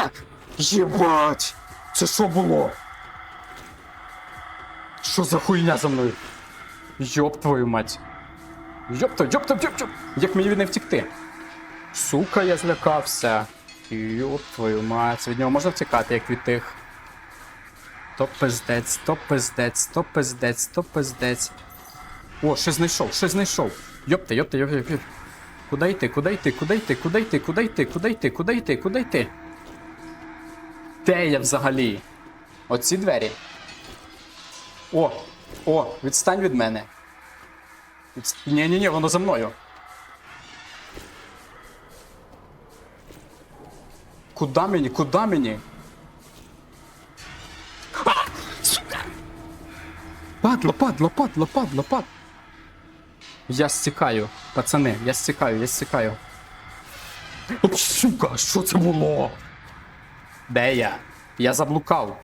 А! Єбать! Це що було? Що за хуйня за мною? Йоп твою мать. Йопта, йопта, йопта. Як мені від не втікти? Сука, я злякався. Йоп твою мать. Від нього можна втікати, як від тих. То пиздець, то пиздець, то пиздець, то пиздець. О, щось знайшов, щось знайшов. Йопта, йопта, йопта, йопта. Куди йти, куди йти, куди йти, куди йти, куди йти, куди йти, куди йти, куди йти? Де я взагалі? Оці двері. О, о, відстань від мене. Ні, ні, ні, воно за мною. Куда мені? Куда мені? А! Сука! Падло, падло, падло, падло, падло. Я стікаю, пацани, я стікаю, я стікаю. Сука, що це було? Де я? Я заблукав.